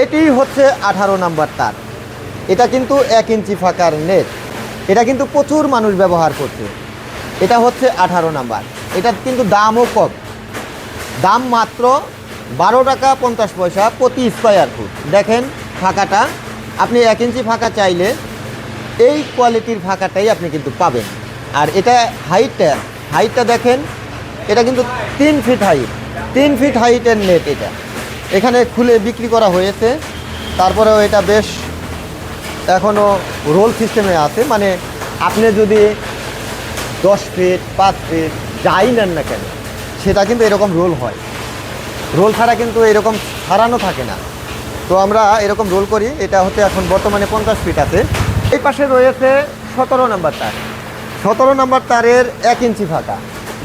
এটি হচ্ছে আঠারো নাম্বার তার। এটা কিন্তু এক ইঞ্চি ফাঁকার নেট। এটা কিন্তু প্রচুর মানুষ ব্যবহার করছে। এটা হচ্ছে আঠারো নাম্বার। এটার কিন্তু দামও কম। দাম মাত্র বারো টাকা পঞ্চাশ পয়সা প্রতি স্কোয়ার ফুট দেখেন ফাঁকাটা। আপনি এক ইঞ্চি ফাঁকা চাইলে এই কোয়ালিটির ফাঁকাটাই আপনি কিন্তু পাবেন। আর এটা হাইটটা হাইটটা দেখেন, এটা কিন্তু তিন ফিট হাইট তিন ফিট হাইটের নেট এটা। এখানে খুলে বিক্রি করা হয়েছে। তারপরেও এটা বেশ এখনও রোল সিস্টেমে আছে। মানে আপনি যদি দশ ফিট পাঁচ ফিট যাই নেন না কেন, সেটা কিন্তু এরকম রোল হয়। রোল ছাড়া কিন্তু এরকম ছাড়ানো থাকে না। তো আমরা এরকম রোল করি। এটা হচ্ছে এখন বর্তমানে পঞ্চাশ ফিট আছে। এই পাশে রয়েছে সতেরো নাম্বার তার। সতেরো নাম্বার তারের এক ইঞ্চি ফাঁকা।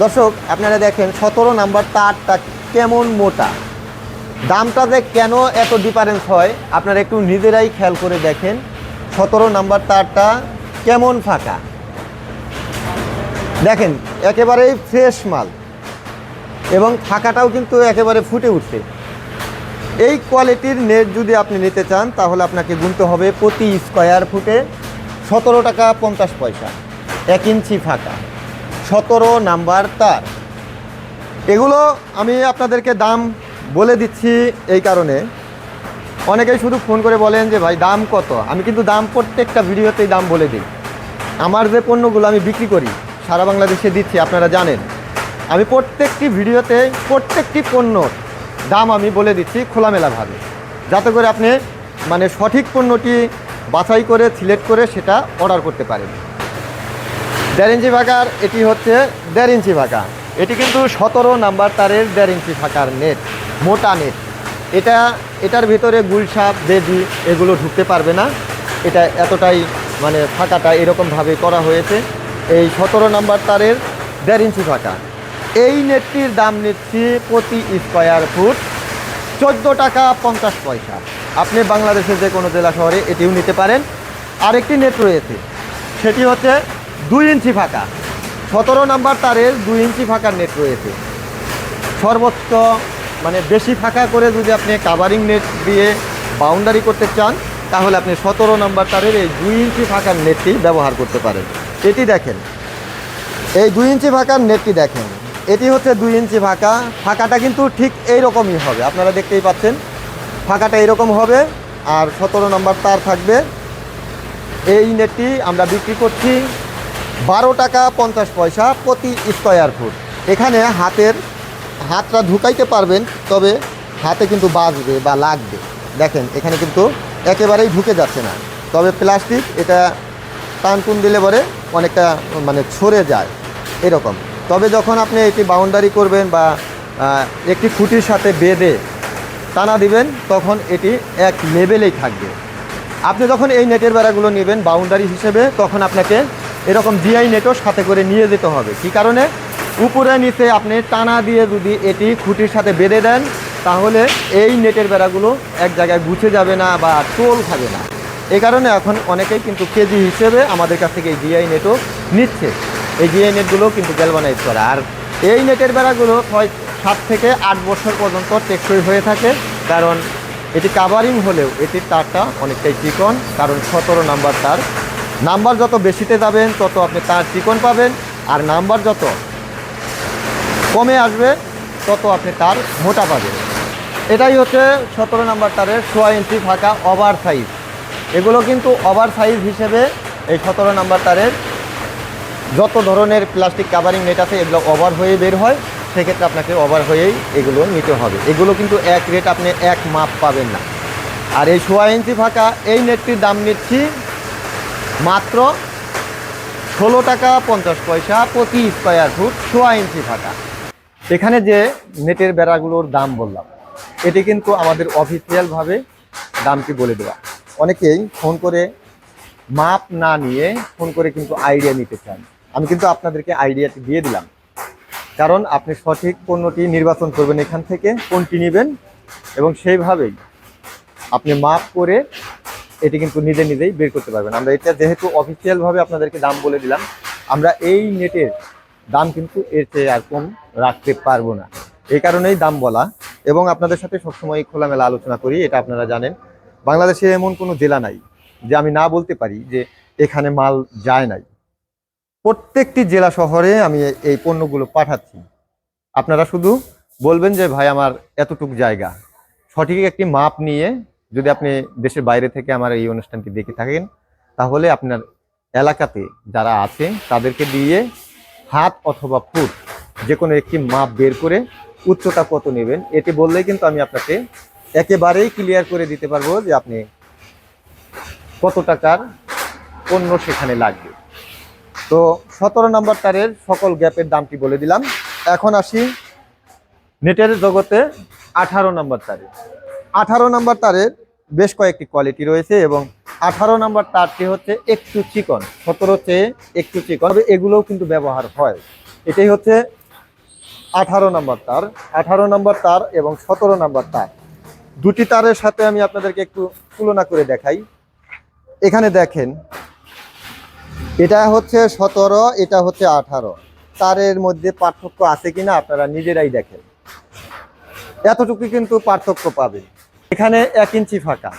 দর্শক, আপনারা দেখেন সতেরো নাম্বার তারটা কেমন মোটা। দামটা যে কেন এত ডিফারেন্স হয়, আপনারা একটু নিজেরাই খেয়াল করে দেখেন। সতেরো নাম্বার তারটা কেমন ফাঁকা? দেখেন, একেবারেই ফ্রেশ মাল। এবং ফাঁকাটাও কিন্তু একেবারে ফুটে উঠছে। এই কোয়ালিটির নেট যদি আপনি নিতে চান, তাহলে আপনাকে গুনতে হবে প্রতি স্কোয়ার ফুটে সতেরো টাকা পঞ্চাশ পয়সা। এক ইঞ্চি ফাঁকা। সতেরো নাম্বার তার। এগুলো আমি আপনাদেরকে দাম বলে দিচ্ছি এই কারণে। অনেকেই শুধু ফোন করে বলেন যে, ভাই, দাম কত? আমি কিন্তু দাম প্রত্যেকটা ভিডিওতেই দাম বলে দিই। আমার যে পণ্যগুলো আমি বিক্রি করি, সারা বাংলাদেশে দিচ্ছি, আপনারা জানেন। আমি প্রত্যেকটি ভিডিওতে প্রত্যেকটি পণ্যর দাম আমি বলে দিচ্ছি খোলামেলাভাবে। যাতে করে আপনি মানে সঠিক পণ্যটি বাছাই করে, সিলেক্ট করে সেটা অর্ডার করতে পারেন। দেড় ইঞ্চি ফাঁকার এটি হচ্ছে দেড় ইঞ্চি ফাঁকা এটি কিন্তু সতেরো নাম্বার তারের দেড় ইঞ্চি ফাঁকার নেট। মোটা নেট। এটা, এটার ভিতরে গুলসাপ বেদি এগুলো ঢুকতে পারবে না। এটা এতটাই মানে ফাঁকাটা এরকমভাবে করা হয়েছে। এই সতেরো নাম্বার তারের দেড় ইঞ্চি ফাঁকা। এই নেটটির দাম নিচ্ছি প্রতি স্কোয়ার ফুট চোদ্দ টাকা পঞ্চাশ পয়সা। আপনি বাংলাদেশের যে কোনো জেলা শহরে এটিও নিতে পারেন। আরেকটি নেট রয়েছে, সেটি হচ্ছে দুই ইঞ্চি ফাঁকা। সতেরো নাম্বার তারের দুই ইঞ্চি ফাঁকার নেট রয়েছে। সর্বোচ্চ মানে বেশি ফাঁকা করে যদি আপনি কাভারিং নেট দিয়ে বাউন্ডারি করতে চান, তাহলে আপনি সতেরো নম্বর তারের এই দুই ইঞ্চি ফাঁকার নেটটি ব্যবহার করতে পারেন। এটি দেখেন। এই দুই ইঞ্চি ফাঁকার নেটটি দেখেন। এটি হচ্ছে দুই ইঞ্চি ফাঁকা। ফাঁকাটা কিন্তু ঠিক এই রকমই হবে। আপনারা দেখতেই পাচ্ছেন। ফাঁকাটা এরকম হবে আর সতেরো নম্বর তার থাকবে। এই নেটটি আমরা বিক্রি করছি বারো টাকা পঞ্চাশ পয়সা প্রতি স্কোয়ার ফুট এখানে হাতের হাতটা ঢুকাইতে পারবেন, তবে হাতে কিন্তু বাজবে বা লাগবে। দেখেন, এখানে কিন্তু একেবারেই ঢুকে যাচ্ছে না। তবে প্লাস্টিক, এটা টান টুন দিলে পরে অনেকটা মানে ছড়ে যায়, এরকম। তবে যখন আপনি এটি বাউন্ডারি করবেন বা একটি খুঁটির সাথে বেঁধে টানা দিবেন, তখন এটি এক লেভেলেই থাকবে। আপনি যখন এই নেটের বেড়াগুলো নেবেন বাউন্ডারি হিসেবে, তখন আপনাকে এরকম জিআই নেটও সাথে করে নিয়ে যেতে হবে। কী কারণে? উপরে নিচে আপনি টানা দিয়ে যদি এটি খুঁটির সাথে বেঁধে দেন, তাহলে এই নেটের বেড়াগুলো এক জায়গায় গুছে যাবে না বা টোল খাবে না। এ কারণে এখন অনেকেই কিন্তু কেজি হিসেবে আমাদের কাছ থেকে এই জিআই নেটও নিচ্ছে। এই জিআই নেটগুলো কিন্তু গ্যালভানাইজ করা। আর এই নেটের বেড়াগুলো ছয়, সাত থেকে আট বছর পর্যন্ত টেকসই হয়ে থাকে। কারণ এটি কাভারিং হলেও এটির তারটা অনেকটাই চিকন, কারণ সতেরো নাম্বার তার। নাম্বার যত বেশিতে যাবেন, তত আপনি তার চিকন পাবেন। আর নাম্বার যত কমে আসবে, তত আপনি তার মোটা পাবেন। এটাই হচ্ছে সতেরো নাম্বার তারের সোয়া ইঞ্চি ফাঁকা ওভার সাইজ। এগুলো কিন্তু ওভার সাইজ হিসেবে এই সতেরো নাম্বার তারের যত ধরনের প্লাস্টিক কাভারিং নেট আছে, এগুলো ওভার হয়ে বের হয়। সেক্ষেত্রে আপনাকে ওভার হয়েই এগুলো নিতে হবে। এগুলো কিন্তু এক রেট আপনি এক মাপ পাবেন না। আর এই সোয়া ইঞ্চি ফাঁকা এই নেটটির দাম নিচ্ছি মাত্র ষোলো টাকা পঞ্চাশ পয়সা প্রতি স্কোয়ার ফুট সোয়া ইঞ্চি ফাঁকা। এখানে যে নেটের বেড়াগুলোর দাম বললাম, এটি কিন্তু আমাদের অফিসিয়ালভাবে দামটি বলে দেওয়া। অনেকেই ফোন করে মাপ না নিয়ে ফোন করে কিন্তু আইডিয়া নিতে চান। আমি কিন্তু আপনাদেরকে আইডিয়াটি দিয়ে দিলাম। কারণ আপনি সঠিক পণ্যটি নির্বাচন করবেন এখান থেকে, কোনটি নেবেন, এবং সেইভাবেই আপনি মাপ করে এটি কিন্তু নিজে নিজেই বের করতে পারবেন। আমরা এটা যেহেতু অফিসিয়ালভাবে আপনাদেরকে দাম বলে দিলাম, আমরা এই নেটের দাম কিন্তু এর চেয়ে আর কম রাখতে পারব না। এই কারণেই দাম বলা এবং আপনাদের সাথে সবসময় খোলামেলা আলোচনা করি, এটা আপনারা জানেন। বাংলাদেশে এমন কোনো জেলা নাই যে আমি না বলতে পারি যে এখানে মাল যায় নাই। প্রত্যেকটি জেলা শহরে আমি এই পণ্যগুলো পাঠাচ্ছি। আপনারা শুধু বলবেন যে, ভাই, আমার এতটুক জায়গা। সঠিক একটি মাপ নিয়ে যদি আপনি দেশের বাইরে থেকে আমার এই অনুষ্ঠানটি দেখে থাকেন, তাহলে আপনার এলাকাতে যারা আছে, তাদেরকে দিয়ে হাত অথবা ফুট যে কোনো একটি মাপ বের করে উচ্চতা কত নেবেন, এটি বললেই কিন্তু আমি আপনাকে একেবারেই ক্লিয়ার করে দিতে পারব যে আপনি কত টাকার পণ্য সেখানে লাগবে। তো সতেরো নম্বর তারের সকল গ্যাপের দামটি বলে দিলাম। এখন আসি নেটের জগতে আঠারো নম্বর তারে। আঠারো নম্বর তারের বেশ কয়েকটি কোয়ালিটি রয়েছে এবং আঠারো নম্বর তারটি হচ্ছে একটু চিকন, সতেরো চেয়ে একটু চিকন, তবে এগুলোও কিন্তু ব্যবহার হয়। এটাই হচ্ছে আঠারো নম্বর তার, আঠারো নম্বর তার এবং সতেরো নম্বর তার। দুটি তারের সাথে আমি আপনাদেরকে একটু তুলনা করে দেখাই। এখানে দেখেন, এটা হচ্ছে সতেরো, এটা হচ্ছে আঠারো। তারের মধ্যে পার্থক্য আছে কিনা আপনারা নিজেরাই দেখেন। এতটুকু কিন্তু পার্থক্য পাবে এখানে এক ইঞ্চি ফাঁকা।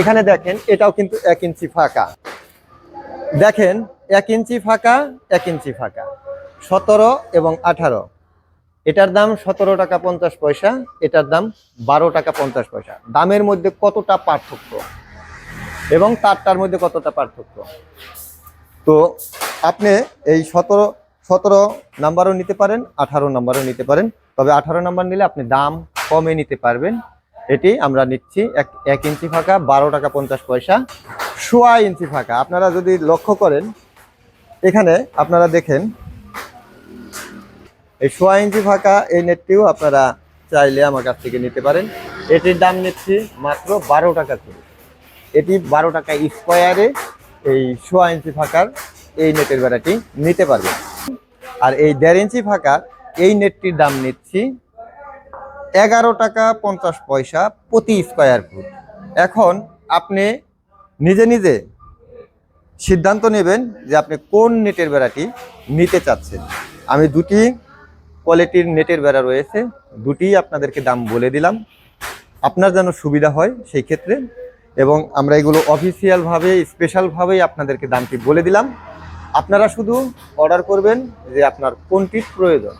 এখানে দেখেন, এটাও কিন্তু এক ইঞ্চি ফাঁকা। দেখেন, এক ইঞ্চি ফাঁকা, এক ইঞ্চি ফাঁকা। সতেরো এবং আঠারো। এটার দাম সতেরো টাকা পঞ্চাশ পয়সা, এটার দাম বারো টাকা পঞ্চাশ পয়সা। দামের মধ্যে কতটা পার্থক্য? এবং তারটার মধ্যে কতটা পার্থক্য? তো আপনি এই সতেরো সতেরো নাম্বারও নিতে পারেন, আঠারো নাম্বারও নিতে পারেন। তবে আঠারো নাম্বার নিলে আপনি দাম কমে নিতে পারবেন। এটি আমরা নিচ্ছি এক এক ইঞ্চি ফাঁকা, বারো টাকা পঞ্চাশ পয়সা। সোয়া ইঞ্চি ফাঁকা। আপনারা যদি লক্ষ্য করেন, এখানে আপনারা দেখেন, এই সোয়া ইঞ্চি ফাঁকা, এই নেটটিও আপনারা চাইলে আমার কাছ থেকে নিতে পারেন। এটির দাম নিচ্ছি মাত্র বারো টাকা করে। এটি বারো টাকা স্কোয়ারে এই সোয়া ইঞ্চি ফাঁকার এই নেটের বেড়াটি নিতে পারবেন। আর এই দেড় ইঞ্চি ফাঁকা, এই নেটটির দাম নিচ্ছি এগারো টাকা পঞ্চাশ পয়সা প্রতি স্কোয়ার ফুট এখন আপনি নিজে নিজে সিদ্ধান্ত নেবেন যে আপনি কোন নেটের বেড়াটি নিতে চাচ্ছেন। আমি দুটি কোয়ালিটির নেটের বেড়া রয়েছে, দুটিই আপনাদেরকে দাম বলে দিলাম। আপনার যেন সুবিধা হয় সেই ক্ষেত্রে। এবং আমরা এগুলো অফিসিয়ালভাবে স্পেশালভাবেই আপনাদেরকে দামটি বলে দিলাম। আপনারা শুধু অর্ডার করবেন যে আপনার কোনটির প্রয়োজন।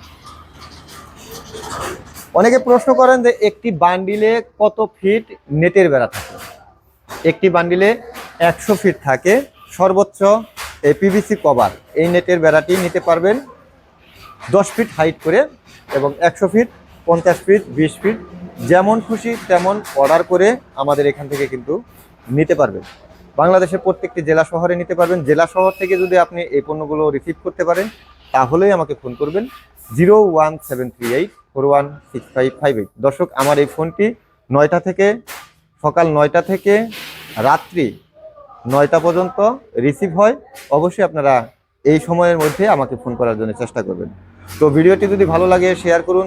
অনেকে প্রশ্ন করেন যে একটি বান্ডিলে কত ফিট নেটের বেড়া থাকে? একটি বান্ডিলে একশো ফিট থাকে। সর্বোচ্চ এই পিভিসি কভার, এই নেটের বেড়াটি নিতে পারবেন দশ ফিট হাইট করে এবং একশো ফিট, পঞ্চাশ ফিট, বিশ ফিট, যেমন খুশি তেমন অর্ডার করে আমাদের এখান থেকে কিন্তু নিতে পারবেন। বাংলাদেশের প্রত্যেকটি জেলা শহরে নিতে পারবেন। জেলা শহর থেকে যদি আপনি এই পণ্যগুলো রিসিভ করতে পারেন, তাহলেই আমাকে ফোন করবেন। Zero one seven three eight four one six five five eight. দর্শক, আমার এই ফোনটি নয়টা থেকে, সকাল নয়টা থেকে রাত্রি নয়টা পর্যন্ত রিসিভ হয়। অবশ্যই আপনারা এই সময়ের মধ্যে আমাকে ফোন করার জন্য চেষ্টা করবেন। তো ভিডিওটি যদি ভালো লাগে শেয়ার করুন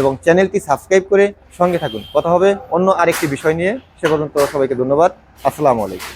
এবং চ্যানেলটি সাবস্ক্রাইব করে সঙ্গে থাকুন। কথা হবে অন্য আরেকটি বিষয় নিয়ে। সে পর্যন্ত সবাইকে ধন্যবাদ। আসসালামু আলাইকুম।